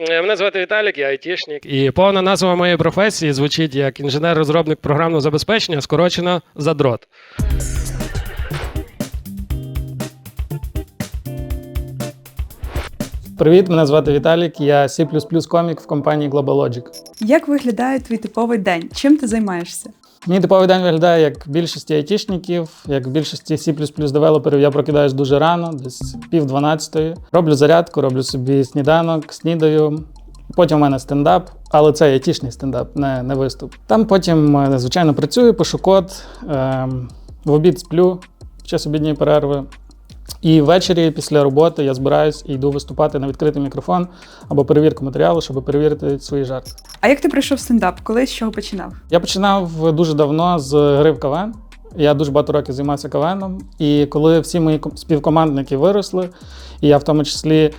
Е, Мене звати Віталік, я айтішник. І повна назва моєї професії звучить як інженер-розробник програмного забезпечення, скорочено задрот. Привіт, мене звати Віталік. Я C++ комік в компанії GlobalLogic. Як виглядає твій типовий день? Чим ти займаєшся? Мій типовий виглядає як більшості айтішників, як більшості C++ девелоперів. Я прокидаюсь дуже рано, десь пів дванадцятої. Роблю зарядку, роблю собі сніданок, снідаю. Потім у мене стендап, але це айтішний стендап, не, не виступ. Там потім, е, звичайно, працюю, пишу код, ем, в обід сплю в час обідньої перерви. І ввечері після роботи я збираюсь і йду виступати на відкритий мікрофон або перевірку матеріалу, щоб перевірити свої жарти. А як ти прийшов в стендап? Коли з чого починав? Я починав дуже давно з гри в КВН. Я дуже багато років займався КВНом. І коли всі мої ком- співкомандники виросли, і я в тому числі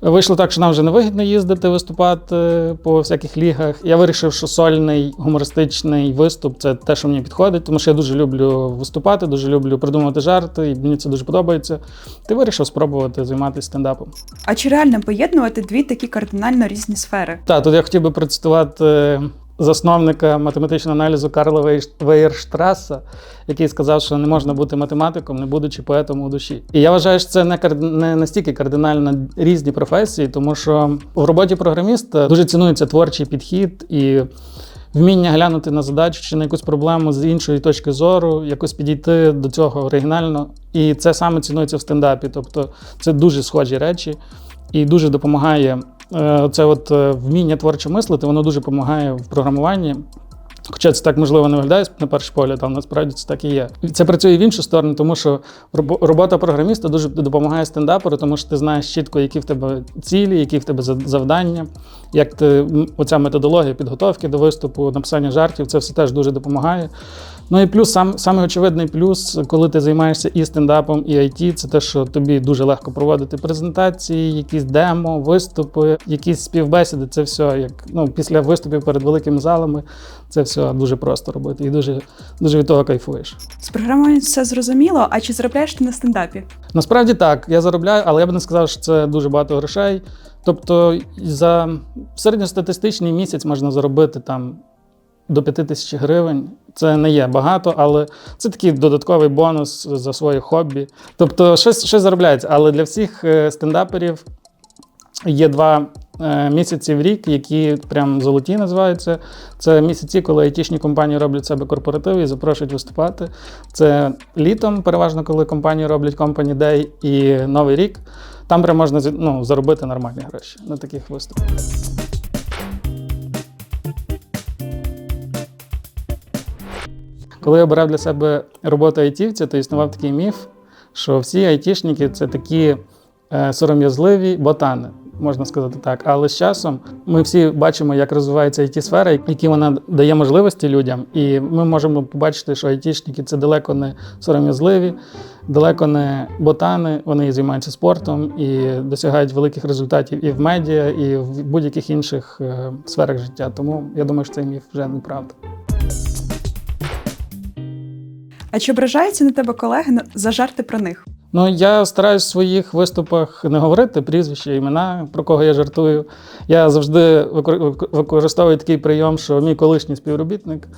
вийшло так, що нам вже не вигідно їздити виступати по всяких лігах. Я вирішив, що сольний гумористичний виступ це те, що мені підходить, тому що я дуже люблю виступати, дуже люблю придумувати жарти, і мені це дуже подобається. Ти вирішив спробувати займатися стендапом. А чи реально поєднувати дві такі кардинально різні сфери? Так, тут я хотів би процитувати засновника математичного аналізу Карла Вейерштраса, який сказав, що не можна бути математиком, не будучи поетом у душі. І я вважаю, що це не, не настільки кардинально різні професії, тому що в роботі програміста дуже цінується творчий підхід і. Вміння глянути на задачу чи на якусь проблему з іншої точки зору, якось підійти до цього оригінально. І це саме цінується в стендапі. Тобто це дуже схожі речі і дуже допомагає це от е, вміння творчо мислити, воно дуже допомагає в програмуванні. Хоча це так можливо не виглядає на перший погляд, але насправді це так і є. Це працює в іншу сторону, тому що робота програміста дуже допомагає стендаперу, тому що ти знаєш чітко, які в тебе цілі, які в тебе за- завдання, як ти оця методологія підготовки до виступу, написання жартів, це все теж дуже допомагає. Ну і плюс, сам, саме очевидний плюс, коли ти займаєшся і стендапом, і IT, це те, що тобі дуже легко проводити презентації, якісь демо, виступи, якісь співбесіди. Це все як ну, після виступів перед великими залами. Це все дуже просто робити і дуже, дуже від того кайфуєш. З програмою все зрозуміло, а чи заробляєш ти на стендапі? Насправді так, я заробляю, але я б не сказав, що це дуже багато грошей. Тобто за середньостатистичний місяць можна заробити там до 5 тисяч гривень. Це не є багато, але це такий додатковий бонус за своє хобі. Тобто, щось, щось заробляється. Але для всіх е, стендаперів є два е, місяці в рік, які прям золоті називаються. Це місяці, коли айтішні компанії роблять себе корпоративи і запрошують виступати. Це літом, переважно, коли компанії роблять Company Day і Новий рік. Там прям можна ну, заробити нормальні гроші на таких виступах. Коли я обирав для себе роботу айтівця, то існував такий міф, що всі айтішники це такі е, сором'язливі ботани, можна сказати так. Але з часом ми всі бачимо, як розвивається it сфера які вона дає можливості людям. І ми можемо побачити, що айтішники це далеко не сором'язливі, далеко не ботани. Вони займаються спортом і досягають великих результатів і в медіа, і в будь-яких інших е, сферах життя. Тому я думаю, що цей міф вже неправда. А чи ображаються на тебе колеги за жарти про них? Ну, я стараюсь в своїх виступах не говорити прізвища, імена, про кого я жартую. Я завжди використовую такий прийом, що мій колишній співробітник,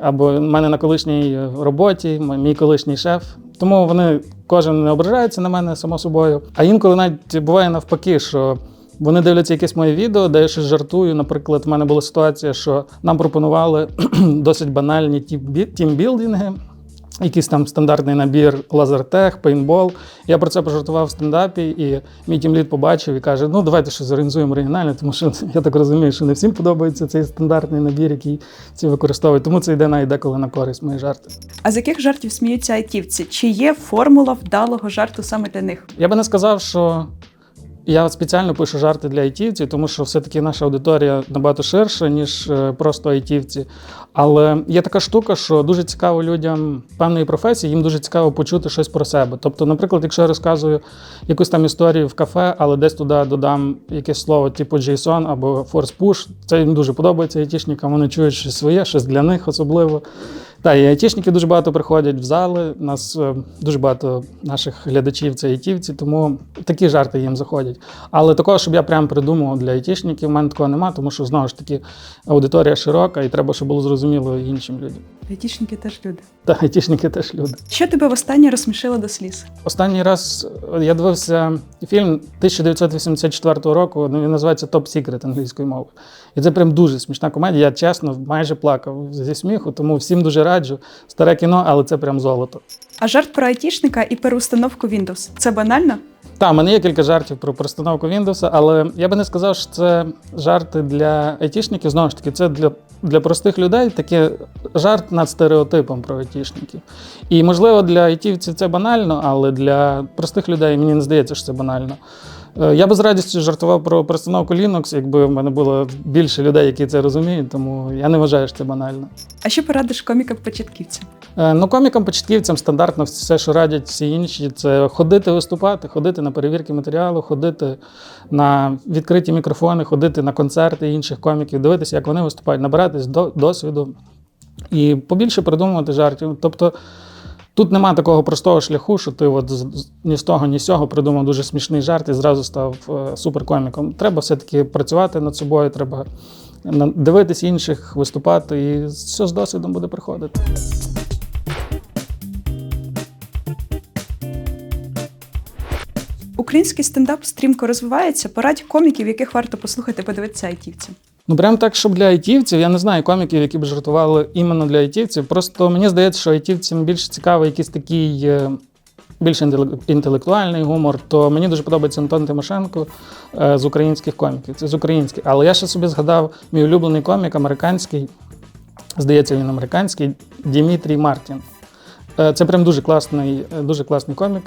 або в мене на колишній роботі, мій колишній шеф. Тому вони кожен не ображається на мене, само собою. А інколи навіть буває навпаки, що. Вони дивляться якесь моє відео, де я щось жартую. Наприклад, в мене була ситуація, що нам пропонували досить банальні тімбі- тімбілдинги, якийсь там стандартний набір лазертех, пейнтбол. Я про це пожартував в стендапі, і мій тімлід побачив і каже: ну давайте щось зорганізуємо оригінальне, тому що я так розумію, що не всім подобається цей стандартний набір, який ці використовують. Тому це йде навіть деколи на користь мої жарти. А з яких жартів сміються айтівці? Чи є формула вдалого жарту саме для них? Я би не сказав, що я спеціально пишу жарти для айтівців, тому що все-таки наша аудиторія набагато ширша, ніж е, просто айтівці. Але є така штука, що дуже цікаво людям певної професії, їм дуже цікаво почути щось про себе. Тобто, наприклад, якщо я розказую якусь там історію в кафе, але десь туди додам якесь слово, типу JSON або Force Push, це їм дуже подобається айтішникам, вони чують щось своє, щось для них особливо. Так, і айтішники дуже багато приходять в зали. У нас е, дуже багато наших глядачів це айтівці, тому такі жарти їм заходять. Але такого, щоб я прям придумував для айтішників, в мене такого немає, тому що знову ж таки аудиторія широка, і треба, щоб було зрозуміло іншим людям. Айтішники теж люди. Та айтішники теж люди. Що тебе востаннє розсмішило до сліз? Останній раз е, я дивився фільм 1984 року. Ну він називається Топ Secret англійською мовою. І це прям дуже смішна комедія. Я чесно майже плакав зі сміху, тому всім дуже раджу. Старе кіно, але це прям золото. А жарт про айтішника і переустановку Windows це банально? Так, мене є кілька жартів про перестановку Windows, але я би не сказав, що це жарти для айтішників. Знову ж таки, це для, для простих людей таке жарт над стереотипом про айтішників. І можливо для айтівців це банально, але для простих людей мені не здається, що це банально. Е, Я би з радістю жартував про перестановку Linux, якби в мене було більше людей, які це розуміють, тому я не вважаю, що це банально. А що порадиш комікам-початківцям? Е, Ну, комікам-початківцям стандартно все, що радять всі інші, це ходити виступати, ходити на перевірки матеріалу, ходити на відкриті мікрофони, ходити на концерти інших коміків, дивитися, як вони виступають, набиратись до, досвіду і побільше придумувати жартів. Тобто тут нема такого простого шляху, що ти от ні з того, ні з цього придумав дуже смішний жарт і зразу став е, суперкоміком. Треба все-таки працювати над собою, треба дивитись інших, виступати, і все з досвідом буде приходити. Український стендап стрімко розвивається. Порадь коміків, яких варто послухати, подивитися айтівцям. Ну, прям так, щоб для айтівців, я не знаю коміків, які б жартували іменно для айтівців. Просто мені здається, що айтівцям більше цікавий якийсь такий е, більш інтелектуальний гумор. То мені дуже подобається Антон Тимошенко е, з українських коміків. Це з українських. Але я ще собі згадав мій улюблений комік, американський, здається, він американський, Дімітрій Мартін. Е, Це прям дуже класний, дуже класний комік.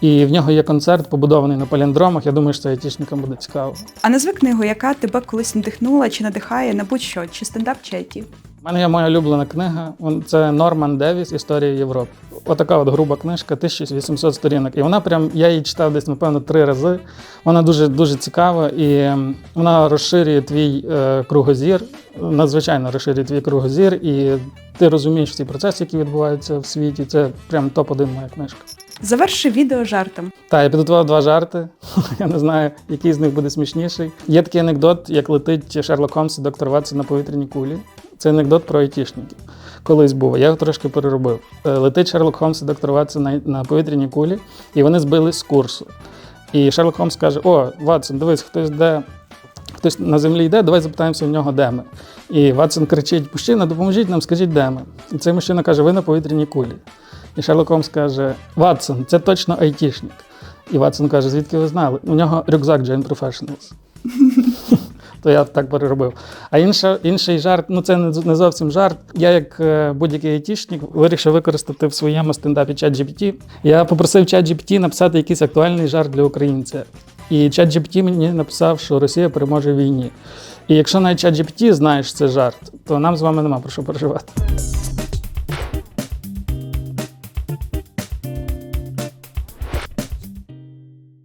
І в нього є концерт, побудований на паліндромах. Я думаю, що айтішникам буде цікаво. А назви книгу, яка тебе колись надихнула чи надихає на будь-що, чи стендап, чи айті. У мене є моя улюблена книга. Це Норман Девіс Історія Європи. Отака от груба книжка, 1800 сторінок. І вона прям, я її читав десь, напевно, три рази. Вона дуже дуже цікава і вона розширює твій е, кругозір, надзвичайно розширює твій кругозір, і ти розумієш всі процеси, які відбуваються в світі. Це прям топ-1 моя книжка. Заверши відео жартом. Так, я підготував два жарти. Я не знаю, який з них буде смішніший. Є такий анекдот, як летить Шерлок Холмс і доктор Ватсон на повітряній кулі. Це анекдот про айтішників. Колись був. Я його трошки переробив. Е, Летить Шерлок Холмс і доктор Ватсон на, повітряній кулі, і вони збились з курсу. І Шерлок Холмс каже: О, Ватсон, дивись, хтось де. Хтось на землі йде, давай запитаємося в нього, де ми. І Ватсон кричить: Мужчина, допоможіть нам, скажіть, де ми. І цей мужчина каже: ви на повітряній кулі. І Шерлок Холмс каже: Ватсон, це точно айтішник. І Ватсон каже, звідки ви знали? У нього рюкзак Jane Professionals. То я так переробив. А інша, інший жарт, ну це не, зовсім жарт. Я, як е, будь-який айтішник, вирішив використати в своєму стендапі ChatGPT. Я попросив ChatGPT написати якийсь актуальний жарт для українця. І ChatGPT мені написав, що Росія переможе в війні. І якщо навіть ChatGPT знаєш це жарт, то нам з вами нема про що переживати.